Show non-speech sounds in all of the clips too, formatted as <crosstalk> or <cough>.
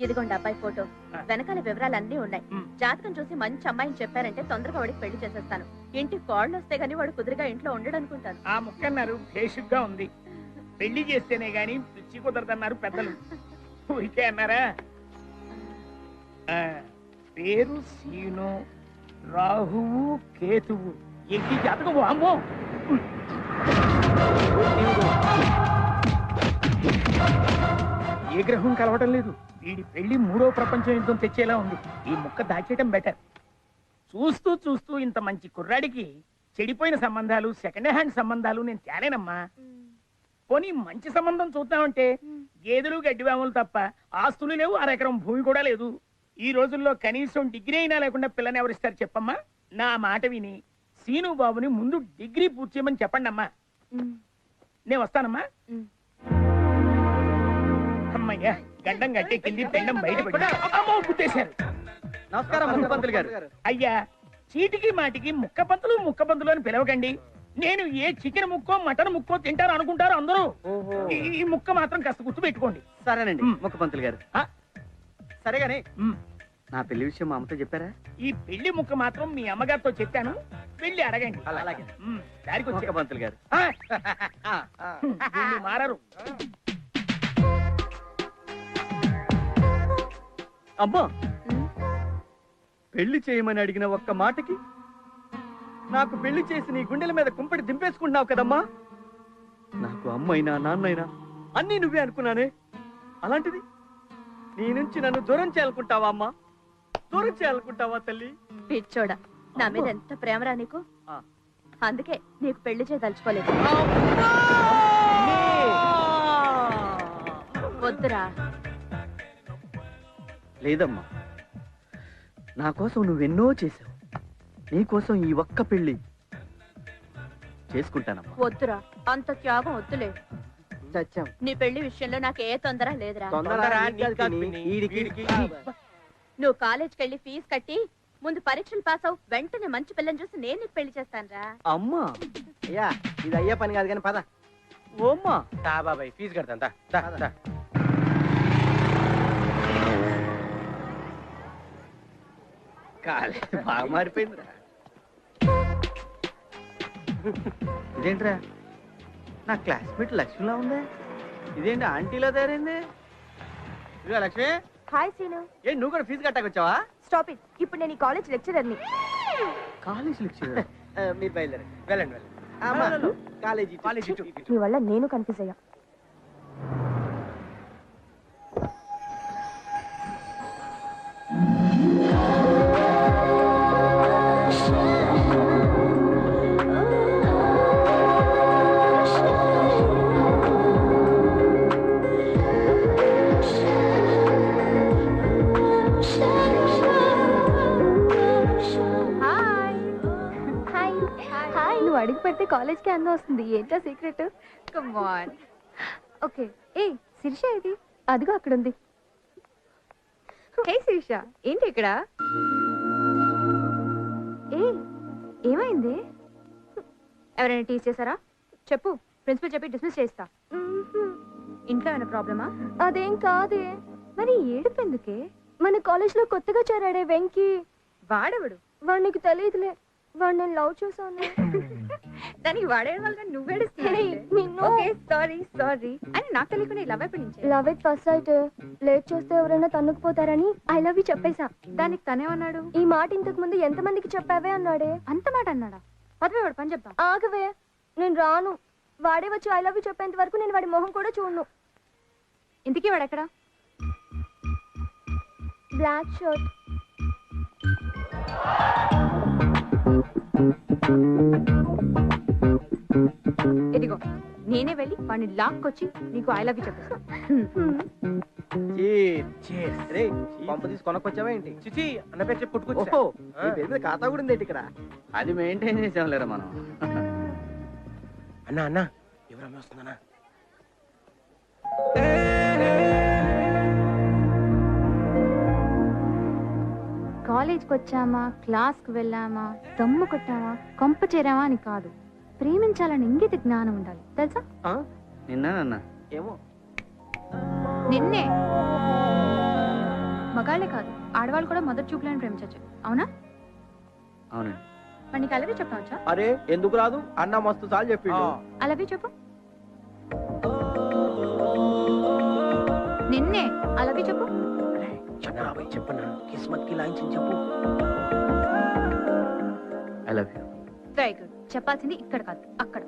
ఇదిగోండి అబ్బాయి ఫోటో. వెనకాల వివరాలన్నీ ఉన్నాయి. మ్. జాతకం చూసి మంచి అమ్మాయిని చెప్పారంటే తొందరగా వాడికి పెళ్ళి చేసేస్తాను. ఇంటి కోళ్ళు వస్తే గానీ వాడు కుదురుగా ఇంట్లో ఉండడు అనుకుంటాను ఆ ముక్క అన్నారు భేషుగ్గా ఉంది. పెళ్ళి చేస్తేనే గాని పిచ్చి కుదరదన్నారు పెద్దలు. ఊరికే అన్నారా? పేరు సీను రాహువు కేతువు. ఏంటి జాతకం? అమ్మో ఏ గ్రహం కలవటం లేదు. వీడి పెళ్ళి మూడో ప్రపంచ యుద్ధం తెచ్చేలా ఉంది. ఈ ముక్క దాచేయటం బెటర్ చూస్తూ చూస్తూ ఇంత మంచి కుర్రాడికి చెడిపోయిన సంబంధాలు సెకండ్ హ్యాండ్ సంబంధాలు నేను తేలేనమ్మా. పోనీ మంచి సంబంధం చూద్దామంటే గేదెలు గడ్డివాములు తప్ప ఆస్తులు లేవు అరెకరం భూమి కూడా లేదు. ఈ రోజుల్లో కనీసం డిగ్రీ అయినా లేకుండా పిల్లని ఎవరిస్తారు చెప్పమ్మా? నా మాట విని సీను బాబుని ముందు డిగ్రీ పూర్తి చేయమని చెప్పండి అమ్మా. నేను వస్తానమ్మా. అమ్మయ్యా గడ్డం గట్టెక్కింది పెండం నమస్కారం గారు. అయ్యా చీటికి మాటికి ముక్క పంతులు ముక్క పంతులు అని పిలవకండి. నేను ఏ చికెన్ ముక్కో మటన్ ముక్కో తింటారు అనుకుంటారు అందరూ. ఈ- ముక్క మాత్రం కాస్త గుర్తు పెట్టుకోండి. సరేనండి మ్. ముఖ్య పంతులు గారు. ఆ. సరే గాని మ్. నా పెళ్ళి విషయం మా అమ్మతో చెప్పారా? ఈ పెళ్ళి ముక్క మాత్రం మీ అమ్మగారితో చెప్పాను. వెళ్ళి అడగండి. అలాగే. దారికి వచ్చే పంతులు గారు. <laughs> మారరు. అమ్మా. పెళ్ళి చేయమని అడిగిన ఒక్క మాటకి నాకు పెళ్ళి చేసి నీ గుండెల మీద కుంపటి దింపేసుకుంటున్నావు కదమ్మా? నాకు అమ్మైనా నాన్నైనా అన్నీ నువ్వే అనుకున్నానే. అలాంటిది నీ నుంచి నన్ను దూరం చేయాలనుకుంటావా అమ్మా? దూరం చేయాలనుకుంటావా తల్లి? పిచ్చోడా నా మీద ఎంత ప్రేమరా నీకు. అందుకే నీకు పెళ్ళి చేయదలుచుకోలేదు. వద్దురా. లేదమ్మా. నా కోసం నువ్వెన్నో చేసావు నీ కోసం ఈ ఒక్క పెళ్ళి చేసుకుంటానమ్మా. వద్దురా అంత త్యాగం వద్దులే. చచ్చాం. నీ పెళ్ళి విషయంలో నాకు ఏ తొందర లేదురా. తొందర నీకు కాదు పిన్ని, వీడికి. నువ్వు కాలేజ్కి వెళ్ళి ఫీజు కట్టి ముందు పరీక్షలు పాస్ అవు వెంటనే మంచి పిల్లని చూసి నేను నీకు పెళ్ళి చేస్తానురా. అమ్మా. అయ్యా ఇది అయ్యే పని కాదు కానీ పద. ఓమ్మా. దా బాబాయ్ ఫీజు కడతాను దా, దా, దా. బాగా మారిపోయిందిరా. ఇదేంట్రా? నా క్లాస్మేట్ లక్ష్మిలా ఉందే? ఇదేంటి ఆంటీలా తయారైంది? ఇదిగో లక్ష్మి. Hi scene. ఏ నువ్వు కూడా ఫీజు కట్టకొచ్చావా స్టాప్ ఇట్ ఇప్పుడు నేను ఈ కాలేజ్ లెక్చరర్ని కాలేజ్ లెక్చర్ మీరు బయలుదేరండి. వెళ్ళండి వెళ్ళండి. కాలేజీ. కాలేజీ. నీ వల్ల నేను కన్ఫ్యూజ్ అయ్యా. కాలేజ్కి అందం వస్తుంది. ఏంటో సీక్రెట్? Come on okay. ఏ శిరీష ఇది అదిగో అక్కడ ఉంది హే శిరీష. ఏంటి ఇక్కడ? ఏ ఏమైంది? ఎవరైనా టీచ్ చేశారా? చెప్పు. ప్రిన్సిపల్ చెప్పి డిస్మిస్ చేస్తా ఇంట్లో ఏమైనా ప్రాబ్లమా? అదేం కాదే. మరి ఏడుపు ఎందుకే మన కాలేజ్లో కొత్తగా చేరాడే వెంకీ. వాడెవడు? వాడు నీకు తెలియదులే. వాడు నేను లవ్ చేశాను. <laughs> దానికి వాడేయడం వల్ల నువ్వేడు నిన్ను. Okay sorry sorry. అని నాకు తెలియకుండా లవ్ నుంచి? Love at first sight. Late చేస్తే ఎవరైనా తన్నుకుపోతారని ఐ లవ్ యూ చెప్పేశా. దానికి తనేమన్నాడు ఈ మాట ఇంతకు ముందు ఎంతమందికి చెప్పావే అన్నాడే. అంత మాట అన్నాడా? పదవే వాడు పని చెప్తాం ఆగవే నేను రాను. వాడే వచ్చి ఐ లవ్ యూ చెప్పేంత వరకు నేను వాడి మొహం కూడా చూడను. ఇంతకీ వాడు ఎక్కడ? Black shirt. ఇదిగో నేనే వెళ్ళి వాడిని లాక్కొచ్చి నీకు ఐ లవ్ యూ చెప్పేస్తాను పంపు తీసి కొనకొచ్చావా ఏంటి? చిచి అన్న పేరు చెప్పి పుట్టుకొచ్చా ఖాతా కూడా ఉంది ఏంటి ఇక్కడ? అది మెయింటైన్ చేసాం లేరా మనం. అన్నా అన్నా ఎవరమ్మ వస్తుందన్నా కాలేజ్కి వచ్చామా? క్లాస్కి వెళ్ళామా? దమ్ము కొట్టామా? కొంప చేరామా అని కాదు. ప్రేమించాలని ఇంగిత జ్ఞానం ఉండాలి. తెలుసా? నిన్న ఏమో. నిన్నే? మగాళ్ళే కాదు. ఆడవాళ్ళు కూడా మొదటి చూపులను ప్రేమించవచ్చు అవునా? అవునండి. మరి నీకు అలాగే చెప్పవచ్చా? అరే ఎందుకు రాదు? అన్న మస్తు సార్లు చెప్పిండు. అలాగే చెప్పు. నిన్నే? అలాగే చెప్పు. చెప్పనా కిస్మత్కి లాయించి చెప్పు. I love you very good చెప్పాల్సింది ఇక్కడ కాదు అక్కడ.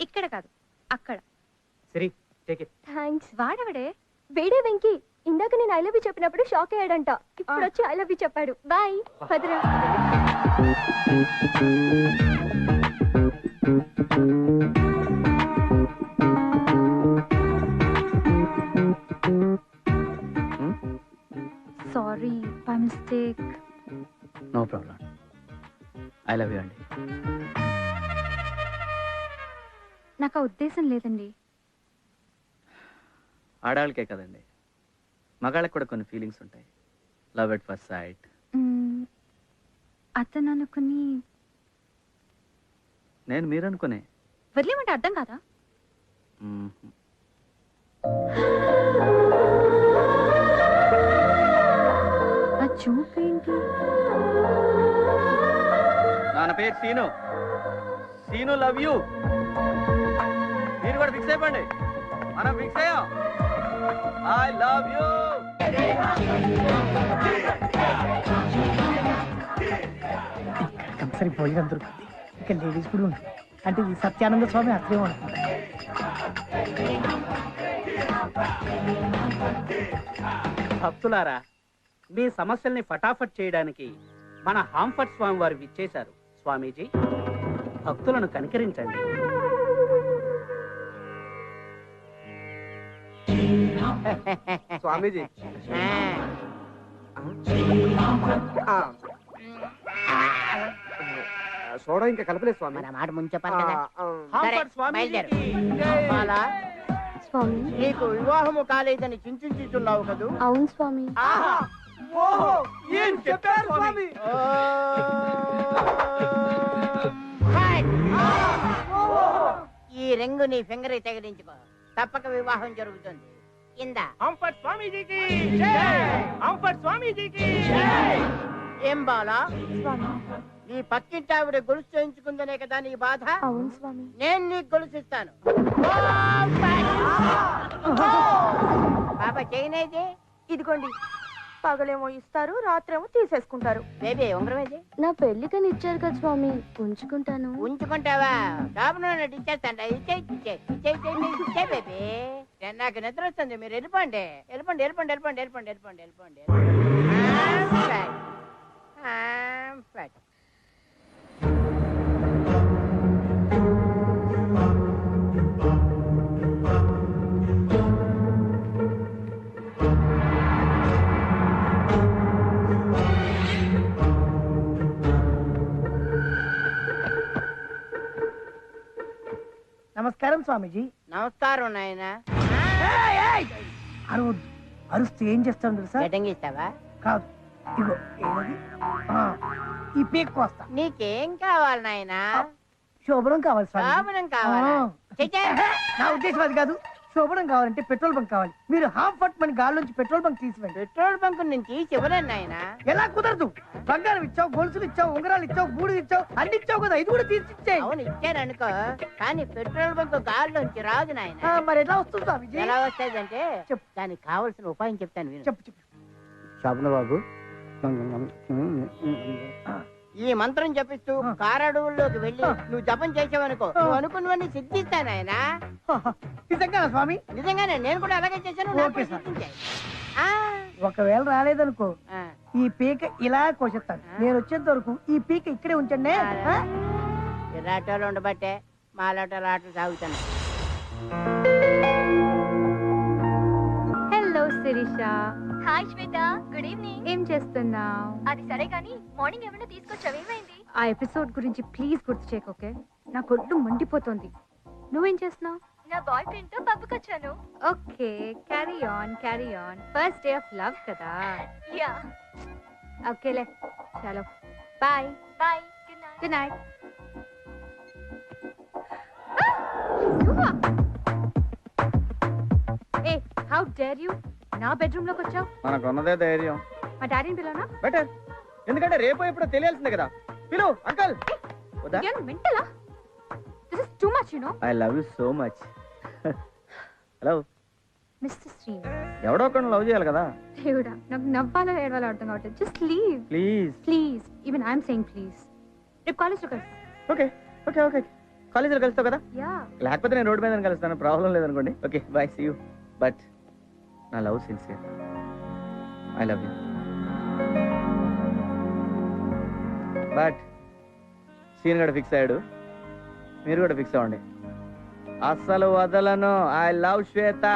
ఇక్కడ కాదు అక్కడ. సరే టేక్ ఇట్ థ్యాంక్స్ వాడెవడే? వేడే వెంకీ. ఇందాక నేను ఐ లవ్ యూ చెప్పినప్పుడు షాక్ అయ్యాడంట. ఇప్పుడు వచ్చి ఐ లవ్ యూ చెప్పాడు. Bye Bhadra sorry by mistake no problem I love you అండి నాకు ఆ ఉద్దేశం లేదండి. ఆడవాళ్ళకే కదండి. మగాళ్ళకి కూడా కొన్ని ఫీలింగ్స్ ఉంటాయి. లవ్ ఎట్ ఫస్ట్ సైట్ మ్మ్, అతను అనుకుని నేను మీరు అనుకునే వదిలేమంటే అర్థం కాదా? మ్మ్. ఆ నాన్న పేరు సీను. సీను లవ్ యూ మీరు కూడా ఫిక్స్ అయిపోండి. మనం ఫిక్స్ అయ్యాం. ఐ లవ్ యూ కంపల్సరీ భోజనం దొరుకుతుంది ఇక్కడ లేడీస్ కూడా ఉంటుంది అంటే ఈ సత్యానంద స్వామి అట్లే ఉంటుంది భక్తులారా మీ సమస్యల్ని ఫటాఫట్ చేయడానికి మన హాంఫర్ట్ స్వామి వారు విచ్చేశారు. స్వామీజీ భక్తులను కనికరించండి. స్వామీజీ. సోడా ఇంకా కలపలేదు స్వామి. మన మాట ముందు చెప్పాలి కదా బయలుదేరు. బాలా, స్వామి. నీకు వివాహము కాలేదని చింతించుతున్నావు కదూ? అవును స్వామి. ఆహా! ఓహో ఏం చెప్పారు స్వామి? ఓ! హాయ్! ఈ రింగు నీ ఫింగర్ తగిలించుకో తప్పక వివాహం జరుగుతుంది. ఇందా అంపట్ స్వామీజీకి అంపట్ స్వామీజీకి ఏం బాలా స్వామి నీ పక్కింటి ఆవిడ గొలుసు చేయించుకుందనే కదా నీ బాధ అవును స్వామి నేను నీకు గొలుసిస్తాను బాబా చేయనేది ఇదిగోండి పగలేమో ఇస్తారు రాత్రేమో తీసేసుకుంటారు బేబీ ఉంగరం ఏది నా పెళ్ళికని ఇచ్చారు కదా స్వామి ఉంచుకుంటాను ఉంచుకుంటావా షాపులో ఇచ్చేస్తాంట ఇచ్చే ఇచ్చే ఇచ్చే ఇచ్చే బేబీ నాకు నిద్ర వస్తుంది మీరు వెళ్ళిపోండి. వెళ్ళిపోండి వెళ్ళిపోండి వెళ్ళిపోండి వెళ్ళిపోండి వెళ్ళిపోండి వెళ్ళిపోండి. నమస్కారం స్వామీజీ. నమస్కారం నాయన. అరవద్దు అరుస్తూ ఏం చేస్తాం తెలుసా? కాదు. ఇగో ఆ, ఈ పీక్ కోస్తా. నీకేం కావాలి నాయన? శోభనం కావాలి స్వామి. శోభనం కావాలా? చెయ్యి. నా ఉద్దేశం అది కాదు. శోభనం కావాలంటే పెట్రోల్ బంక్ కావాలి. మీరు హాఫ్ ఫట్ మన గాల్లోంచి పెట్రోల్ బంక్ తీసివేయండి పెట్రోల్ బంక్ నుంచి ఎలా కుదరదు? బంగారం ఇచ్చావు గొలుసులు ఇచ్చావు ఉంగరాలు ఇచ్చావు బూడి ఇచ్చావు అన్ని ఇచ్చావు కదా ఇది కూడా అవును ఇచ్చారనుకో. కానీ పెట్రోల్ బంక్ గాల్లోంచి రాదు నాయన. మరి ఎట్లా వస్తుంది స్వామిజీ? ఎలా వస్తుందంటే చెప్పు. దానికి కావలసిన ఉపాయం చెప్తాను చెప్పు చెప్పు. శోభన బాబు ఈ మంత్రం జపిస్తూ. కారడవుల్లోకి వెళ్ళి. నువ్వు జపం చేసావనుకో. నువ్వు అనుకున్నవన్నీ సిద్ధిస్తాను ఆయన నిజంగా స్వామి నిజంగానే నేను కూడా అలాగే చేశాను నాకు ఓకే కూడా సార్. సిద్ధించాయి. ఆ, ఒకవేళ రాలేదనుకో ఆ. ఈ పీక ఇలా కోసేస్తాను నేను వచ్చేంత వరకు ఈ పీక ఇక్కడే ఉంచండి ఆ? ఉండబట్టే మా ఆటోలు ఆటలు సాగుతున్నాయి Sirisha hi Swetha good evening ఏం చేస్తున్నావు? అది సరే కానీ మార్నింగ్ ఏమైనా తీసుకొచ్చావు? ఏమైంది? ఆ ఎపిసోడ్ గురించి ప్లీజ్ గుర్తు చేయకు ఓకే నా కొట్టు మండిపోతుంది. నువ్వేం చేస్తున్నావు? నా బాయ్ ఫ్రెండ్తో పబ్కి వచ్చాను okay carry on carry on first day of love కదా యా ఓకేలే చలో. Bye bye good night good night A how dare you నా బెడ్రూమ్లోకి వచ్చావు? మనకున్నదే ధైర్యం. మా డాడీని పిలవనా? బెటర్. ఎందుకంటే రేపు ఎప్పుడో తెలియాల్సిందే కదా. పిలు అంకల్ వద్దా? మెంటలా? This is too much you know I love you so much hello mister Srinu ఎవడో ఒకరిని లవ్ చేయాలి కదా. దేవుడా నాకు నవ్వాలో ఏడవాలో అర్థం కావట్లేదు. Just leave please please even I'm saying please రేపు కాలేజ్లో కలుస్తాం. ఓకే ఓకే ఓకే కాలేజీలో కలుస్తావు కదా? యా లేకపోతే నేను రోడ్డు మీద కలుస్తాను. ప్రాబ్లం లేదనుకోండి. Okay bye see you but నా love sincere. I love you. But scene కూడా ఫిక్స్ అయ్యాడు. మీరు కూడా ఫిక్స్ అవ్వండి. అస్సలు వదలను. I love Shweta.